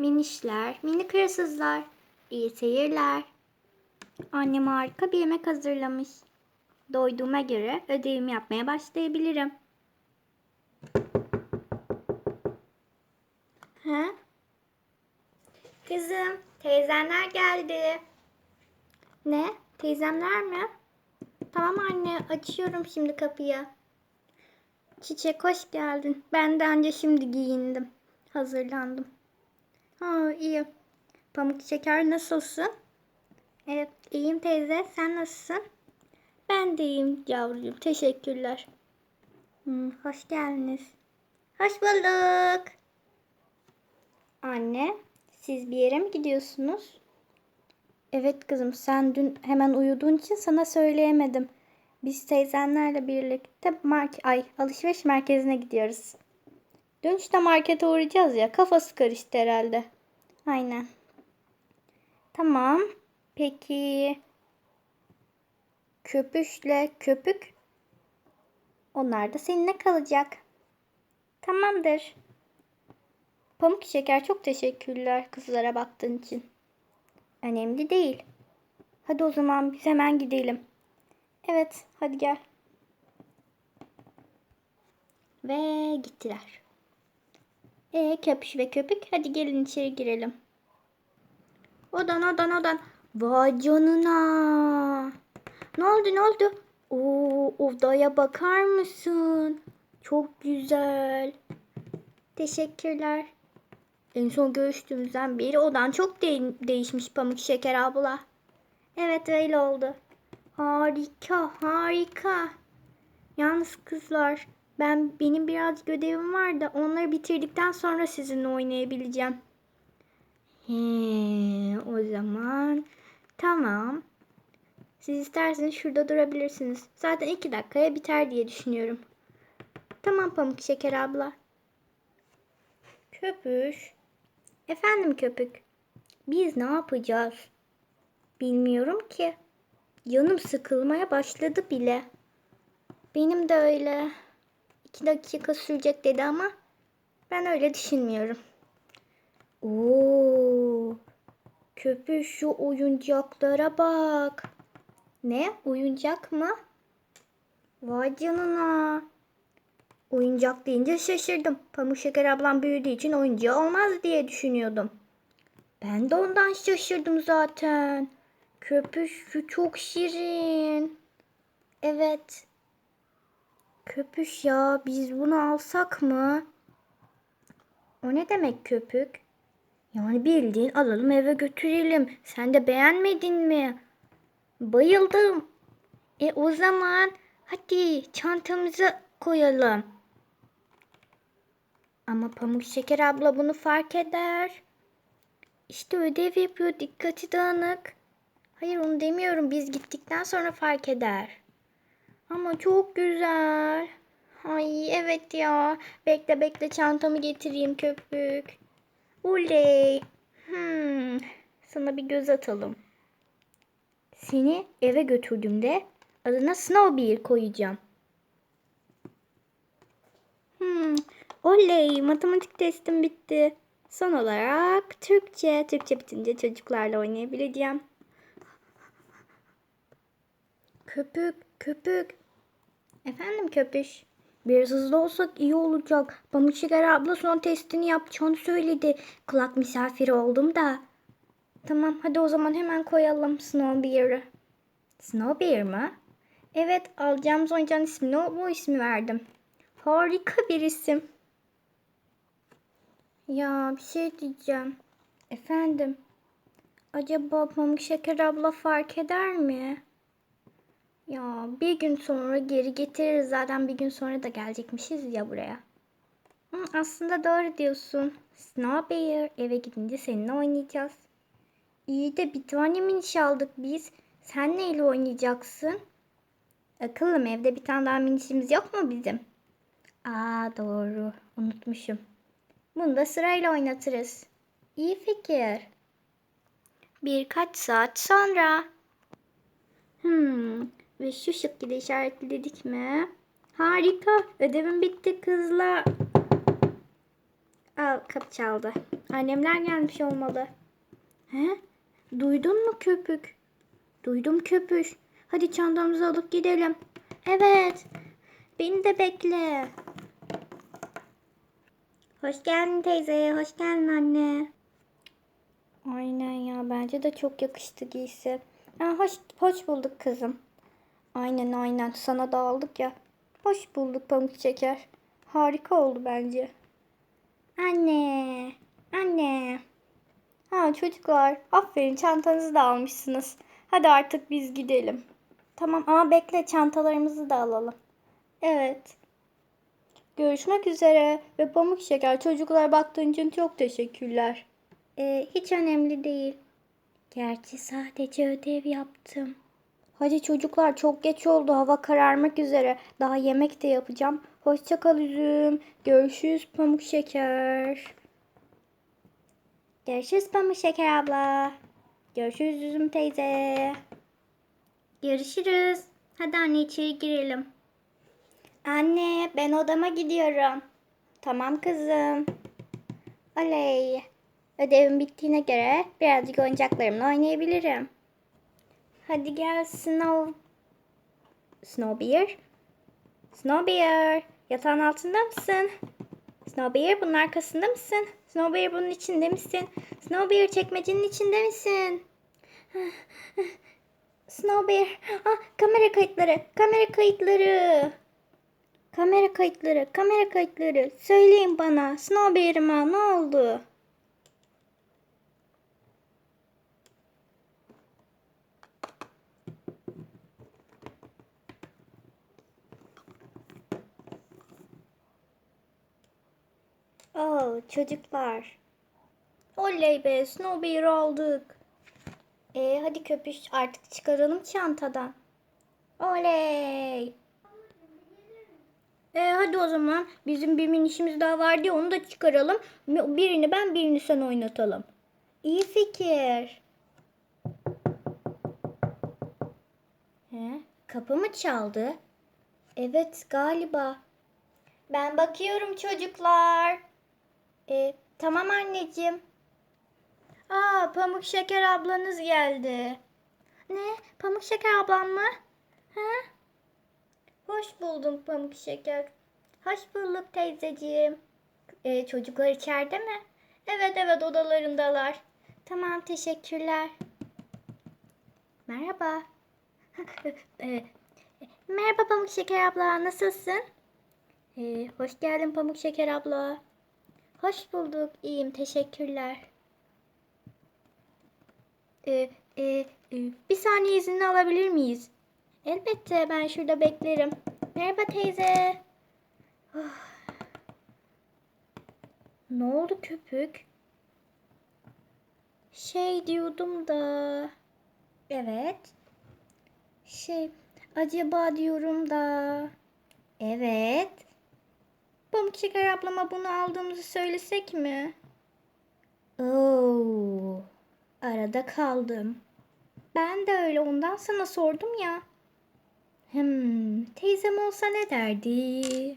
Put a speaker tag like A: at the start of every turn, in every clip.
A: minişler, minik hırsızlar. İyi seyirler. Annem harika bir yemek hazırlamış. Doyduğuma göre ödevimi yapmaya başlayabilirim. Ha? Kızım, teyzenler geldi. Ne? Teyzemler mi? Tamam anne, açıyorum şimdi kapıyı. Çiçek hoş geldin. Ben de önce şimdi giyindim. Hazırlandım. Ha iyi. Pamuk şeker nasılsın? Evet iyiyim teyze. Sen nasılsın? Ben de iyiyim yavrucuğum. Teşekkürler. Hmm, hoş geldiniz. Hoş bulduk. Anne siz bir yere mi gidiyorsunuz? Evet kızım sen dün hemen uyuduğun için sana söyleyemedim. Biz teyzenlerle birlikte mark ay alışveriş merkezine gidiyoruz. Dönüşte markete uğrayacağız ya. Kafası karıştı herhalde. Aynen. Tamam. Peki köpüşle köpük onlar da seninle kalacak. Tamamdır. Pamuk şeker çok teşekkürler kızlara baktığın için. Önemli değil. Hadi o zaman biz hemen gidelim. Evet, hadi gel. Ve gittiler. E köpüş ve köpük hadi gelin içeri girelim. Odan odan odan. Vay canına. Ne oldu ne oldu? Oo, odaya bakar mısın? Çok güzel. Teşekkürler. En son görüştüğümüzden beri odan çok de- değişmiş Pamuk Şeker abla. Evet öyle oldu. Harika, harika. Yalnız kızlar, ben benim birazcık ödevim var da onları bitirdikten sonra sizinle oynayabileceğim. He, o zaman tamam. Siz isterseniz şurada durabilirsiniz. Zaten iki dakikaya biter diye düşünüyorum. Tamam Pamuk Şeker abla. Köpüş. Efendim köpük. Biz ne yapacağız? Bilmiyorum ki. Yanım sıkılmaya başladı bile. Benim de öyle. İki dakika sürecek dedi ama ben öyle düşünmüyorum. Oo, köpüş şu oyuncaklara bak. Ne? Oyuncak mı? Vay canına. Oyuncak deyince şaşırdım. Pamuk Şeker ablam büyüdüğü için oyuncağı olmaz diye düşünüyordum. Ben de ondan şaşırdım zaten. Köpüş şu çok şirin. Evet. Köpüş ya biz bunu alsak mı? O ne demek köpük? Yani bildiğin alalım eve götürelim. Sen de beğenmedin mi? Bayıldım. E o zaman hadi çantamıza koyalım. Ama Pamuk Şeker abla bunu fark eder. İşte ödev yapıyor dikkati dağınık. Hayır onu demiyorum biz gittikten sonra fark eder. Ama çok güzel. Ay evet ya. Bekle bekle çantamı getireyim köpük. Oley. Hmm. Sana bir göz atalım. Seni eve götürdüğümde adına Snowbear koyacağım. Hmm. Oley. Matematik testim bitti. Son olarak Türkçe. Türkçe bitince çocuklarla oynayabileceğim. Köpük, köpük. Efendim köpüş. Biraz hızlı olsak iyi olacak. Pamuk Şeker abla son testini yapacağını söyledi. Kulak misafiri oldum da. Tamam hadi o zaman hemen koyalım Snowbear'ı. Snowbear mı? Evet alacağımız oyuncağın ismini o, bu ismi verdim. Harika bir isim. Ya bir şey diyeceğim. Efendim. Acaba Pamuk Şeker abla fark eder mi? Ya bir gün sonra geri getiririz. Zaten bir gün sonra da gelecekmişiz ya buraya. Hı, aslında doğru diyorsun. Snowbear eve gidince seninle oynayacağız. İyi de bir tane miniş aldık biz. Sen neyle oynayacaksın? Akıllım evde bir tane daha minişimiz yok mu bizim? Aa doğru. Unutmuşum. Bunu da sırayla oynatırız. İyi fikir. Birkaç saat sonra. Hmm, ve şu şekilde işaretledik mi? Harika. Ödevim bitti kızlar. Aa, kapı çaldı. Annemler gelmiş olmalı. He? Duydun mu köpük? Duydum köpüş. Hadi çantamızı alıp gidelim. Evet. Beni de bekle. Hoş geldin teyze. Hoş geldin anne. Aynen ya. Bence de çok yakıştı giysi. Ha, hoş, hoş bulduk kızım. Aynen aynen. Sana da aldık ya. Hoş bulduk pamuk şeker. Harika oldu bence. Anne. Anne. Ha çocuklar. Aferin çantanızı da almışsınız. Hadi artık biz gidelim. Tamam ama bekle çantalarımızı da alalım. Evet. Görüşmek üzere ve pamuk şeker çocuklar baktığın için çok teşekkürler. Ee, hiç önemli değil. Gerçi sadece ödev yaptım. Hadi çocuklar çok geç oldu. Hava kararmak üzere. Daha yemek de yapacağım. Hoşça kal üzüm. Görüşürüz pamuk şeker. Görüşürüz pamuk şeker abla. Görüşürüz üzüm teyze. Görüşürüz. Hadi anne içeri girelim. Anne ben odama gidiyorum. Tamam kızım. Oley. Ödevim bittiğine göre birazcık oyuncaklarımla oynayabilirim. Hadi gel Snow. Snowbear. Snowbear. Yatağın altında mısın? Snowbear bunun arkasında mısın? Snowbear bunun içinde misin? Snowbear çekmecenin içinde misin? Snowbear. Ah, kamera kayıtları. Kamera kayıtları. Kamera kayıtları. Kamera kayıtları. Söyleyin bana. Snowbear'ıma ne oldu? Oo çocuklar. Oley be Snowbear aldık. E hadi köpüş artık çıkaralım çantadan. Oley. E hadi o zaman bizim bir minişimiz daha vardı ya onu da çıkaralım. Birini ben birini sen oynatalım. İyi fikir. He, kapı mı çaldı? Evet galiba. Ben bakıyorum çocuklar. E, tamam anneciğim. Aa, Pamuk Şeker ablanız geldi. Ne? Pamuk Şeker ablam mı? Ha? Hoş buldum Pamuk Şeker. Hoş bulduk teyzeciğim. E, çocuklar içeride mi? Evet evet odalarındalar. Tamam teşekkürler. Merhaba. e, merhaba Pamuk Şeker abla nasılsın? E, hoş geldin Pamuk Şeker abla. Hoş bulduk. İyiyim. Teşekkürler. Ee, e, e, bir saniye izni alabilir miyiz? Elbette. Ben şurada beklerim. Merhaba teyze. Oh. Ne oldu köpük? Şey diyordum da. Evet. Şey acaba diyorum da. Evet. Pamuk Şeker ablama bunu aldığımızı söylesek mi? Oo, arada kaldım. Ben de öyle ondan sana sordum ya. Hmm, teyzem olsa ne derdi?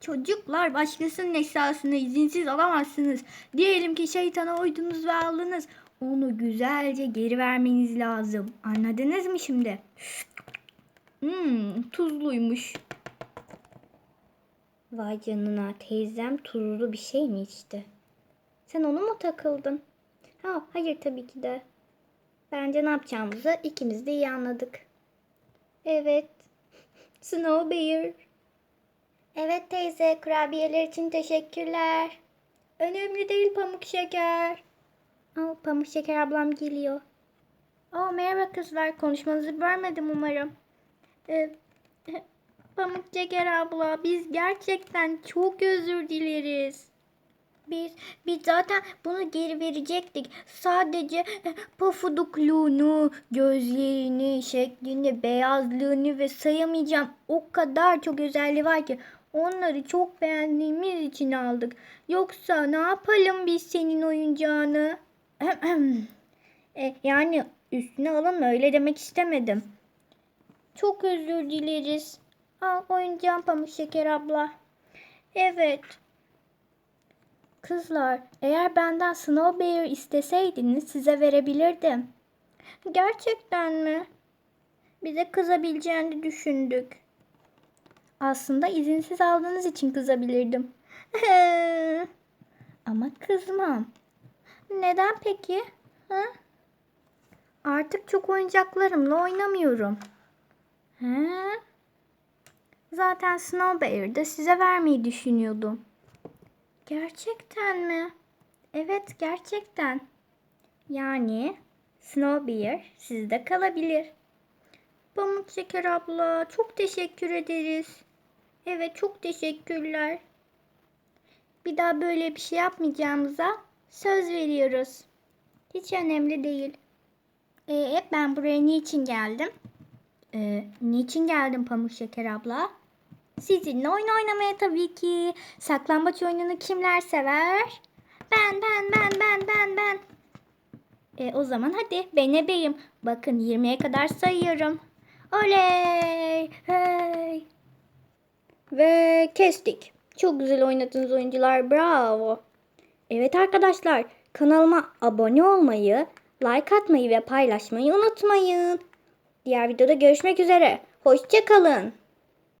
A: Çocuklar başkasının eşyasını izinsiz alamazsınız. Diyelim ki şeytana uydunuz ve aldınız. Onu güzelce geri vermeniz lazım. Anladınız mı şimdi? Hmm, tuzluymuş. Vay canına teyzem tuzlu bir şey mi içti? Sen onu mu takıldın? Ha, hayır tabii ki de. Bence ne yapacağımızı ikimiz de iyi anladık. Evet. Snow Bear. Evet teyze, kurabiyeler için teşekkürler. Önemli değil pamuk şeker. Aa, pamuk şeker ablam geliyor. Aa, merhaba kızlar, konuşmanızı bölmedim umarım. Ee, Pamuk Şeker abla biz gerçekten çok özür dileriz. Biz, biz zaten bunu geri verecektik. Sadece e, pofudukluğunu, gözlerini, şeklini, beyazlığını ve sayamayacağım o kadar çok özelliği var ki onları çok beğendiğimiz için aldık. Yoksa ne yapalım biz senin oyuncağını? e, yani üstüne alın öyle demek istemedim. Çok özür dileriz. Al oyuncağım Pamuk Şeker abla. Evet. Kızlar, eğer benden Snow Bear isteseydiniz size verebilirdim. Gerçekten mi? Bize kızabileceğini düşündük. Aslında izinsiz aldığınız için kızabilirdim. Ama kızmam. Neden peki? Ha? Artık çok oyuncaklarımla oynamıyorum. He? Zaten Snow Bear'ı size vermeyi düşünüyordum. Gerçekten mi? Evet, gerçekten. Yani Snow Bear sizde kalabilir. Pamuk Şeker abla, çok teşekkür ederiz. Evet, çok teşekkürler. Bir daha böyle bir şey yapmayacağımıza söz veriyoruz. Hiç önemli değil. Ee, ben buraya niçin geldim? Ee, niçin geldim Pamuk Şeker abla? Sizinle oyun oynamaya tabii ki. Saklambaç oyununu kimler sever? Ben, ben, ben, ben, ben, ben. E, o zaman hadi ben ebeyim. Bakın 20'ye kadar sayıyorum. Oley! Hey! Ve kestik. Çok güzel oynadınız oyuncular. Bravo. Evet arkadaşlar kanalıma abone olmayı, like atmayı ve paylaşmayı unutmayın. Diğer videoda görüşmek üzere. Hoşçakalın.